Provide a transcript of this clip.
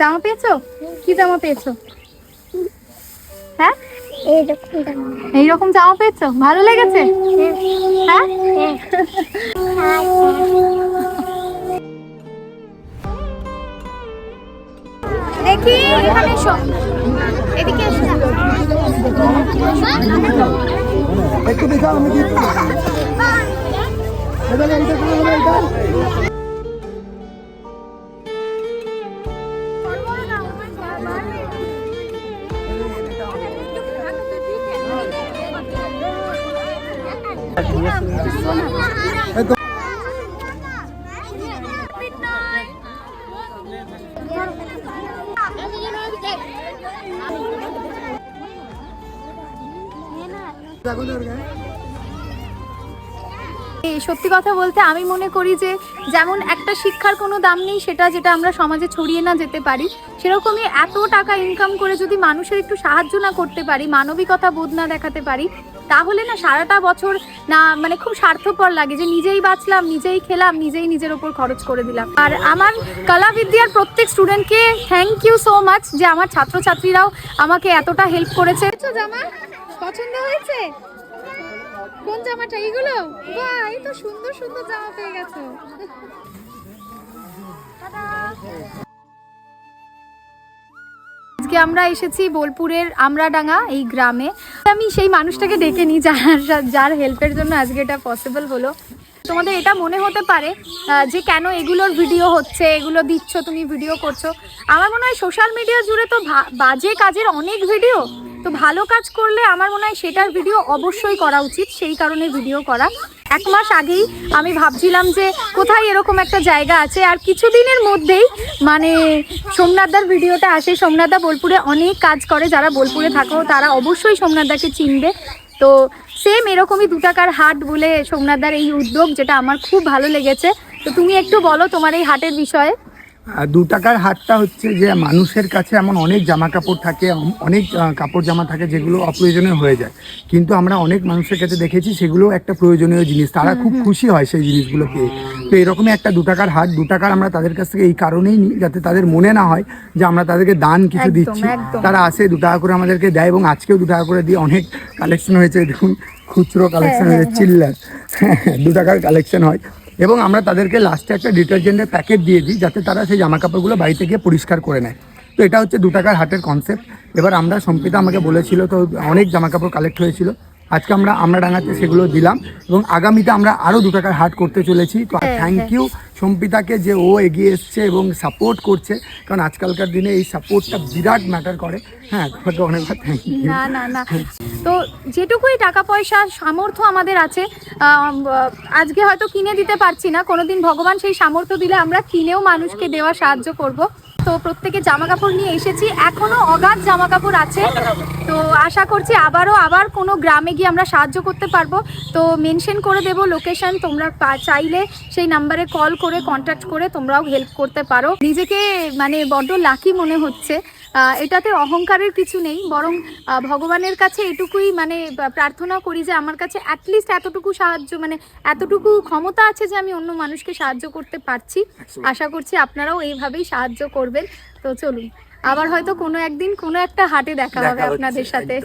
জামা পেয়েছ? কি জামা পেয়েছ? হ্যাঁ? এইরকম জামা। পেয়েছ? ভালো লেগেছে? হ্যাঁ? দেখি এখানে এসো। এদিকে এসো। একটু দেখাও আমি এটা এইটা সত্যি কথা বলতে আমি মনে করি যে যেমন একটা শিক্ষার কোনো দাম নেই, সেটা যেটা আমরা সমাজে ছড়িয়ে না যেতে পারি, সেরকমই এত টাকা ইনকাম করে যদি মানুষের একটু সাহায্য না করতে পারি, মানবিকতা বোধ না দেখাতে পারি তাহলে না সারাটা বছর না মানে খুব স্বার্থপর লাগে যে নিজেই বাঁচলাম, নিজেই খেলাম, নিজেই নিজের ওপর খরচ করে দিলাম। আর আমার কলা বিদ্যার প্রত্যেক স্টুডেন্টকে থ্যাংক ইউ সো মাচ যে আমার ছাত্রছাত্রীরাও আমাকে এতটা হেল্প করেছে। জামা? পছন্দ হয়েছে? কোন জামাটা? এইগুলো? বাহ তো সুন্দর সুন্দর জামা পেয়ে গেছো। আজকে আমরা এসেছি বোলপুরের আমরাডাঙ্গা, এই গ্রামে। আমি সেই মানুষটাকে ডেকে নিই যার যার হেল্পের জন্য আজকে এটা পসিবল হলো। তোমাদের এটা মনে হতে পারে যে কেন এগুলোর ভিডিও হচ্ছে, এগুলো দিচ্ছ, তুমি ভিডিও করছ। আমার মনে হয় সোশ্যাল মিডিয়া জুড়ে তো বাজে কাজের অনেক ভিডিও। তো ভালো কাজ করলে আমার মনে হয় সেটার ভিডিও অবশ্যই করা উচিত, সেই কারণে ভিডিও করা। এক মাস আগেই আমি ভাবছিলাম যে কোথায় এরকম একটা জায়গা আছে। আর কিছুদিনের মধ্যেই মানে সোমনাথদার ভিডিওটা আসে। সোমনাথদা বোলপুরে অনেক কাজ করে। যারা বোলপুরে থাকো, তারা অবশ্যই সোমনাথদাকে চিনবে। তো সেম এরকমই দু টাকার হাট বলে সোমনাথদার এই উদ্যোগ, যেটা আমার খুব ভালো লেগেছে। তো তুমি একটু বলো তোমার এই হাটের বিষয়ে। দু টাকার হাটটা হচ্ছে যে মানুষের কাছে এমন অনেক জামা কাপড় থাকে অনেক কাপড় জামা থাকে যেগুলো অপ্রয়োজনীয় হয়ে যায়। কিন্তু আমরা অনেক মানুষের কাছে দেখেছি সেগুলো একটা প্রয়োজনীয় জিনিস। তারা খুব খুশি হয় সেই জিনিসগুলো পেয়ে তো এরকমই একটা দু টাকার হাট দু টাকার আমরা তাদের কাছ থেকে এই কারণেই নিই যাতে তাদের মনে না হয় যে আমরা তাদেরকে দান কিছু দিচ্ছি। তারা আসে দু টাকা করে আমাদেরকে দেয় এবং আজকেও দু টাকা করে দিয়ে অনেক কালেকশন হয়েছে। দেখুন খুচরো কালেকশন হয়েছে চিল্লার। দু টাকার কালেকশন হয়। এবং আমরা তাদেরকে লাস্টে একটা ডিটারজেন্টের প্যাকেট দিয়ে দিই, যাতে তারা সেই জামা কাপড়গুলো বাড়িতে গিয়ে পরিষ্কার করে নেয়। তো এটা হচ্ছে দু টাকার হাটের কনসেপ্ট এবার আমরা সম্পিতা আমাকে বলেছিল, তো অনেক জামা কাপড় কালেক্ট হয়েছিল। আজকে আমরা আমরা ডাঙাতে সেগুলো দিলাম এবং আগামীতে আমরা আরও দু টাকার হাট করতে চলেছি। তো থ্যাংক। ইউ সম্পিতাকে যে ও এগিয়ে এসছে এবং সাপোর্ট করছে কারণ আজকালকার দিনে এই সাপোর্টটা বিরাট ম্যাটার করে। হ্যাঁ তোমাকে অনেকবার থ্যাংক ইউ না না না। তো যেটুকুই টাকা পয়সা সামর্থ্য আমাদের আছে আজকে হয়তো কিনে দিতে পারছি না কোনোদিন ভগবান সেই সামর্থ্য দিলে আমরা কিনেও মানুষকে দেওয়া সাহায্য করব। তো প্রত্যেকে জামা কাপড় নিয়ে এসেছি এখনও অগাধ জামা কাপড় আছে। তো আশা করছি আবারও আবার কোনো গ্রামে গিয়ে আমরা সাহায্য করতে পারব। তো মেনশন করে দেব লোকেশন তোমরা চাইলে সেই নাম্বারে কল করে কন্ট্যাক্ট করে তোমরাও হেল্প করতে পারো। নিজেকে মানে বড্ড লাকি মনে হচ্ছে। এটাতে অহংকারের কিছু নেই বরং ভগবানের কাছে এটুকুই মানে প্রার্থনা করি যে আমার কাছে অ্যাটলিস্ট এতটুকু সাহায্য মানে এতটুকু ক্ষমতা আছে যে আমি অন্য মানুষকে সাহায্য করতে পারছি। আশা করছি আপনারাও এইভাবেই সাহায্য করবেন। তো চলুন আবার হয়তো কোনো একদিন কোনো একটা হাটে দেখা হবে আপনাদের সাথে।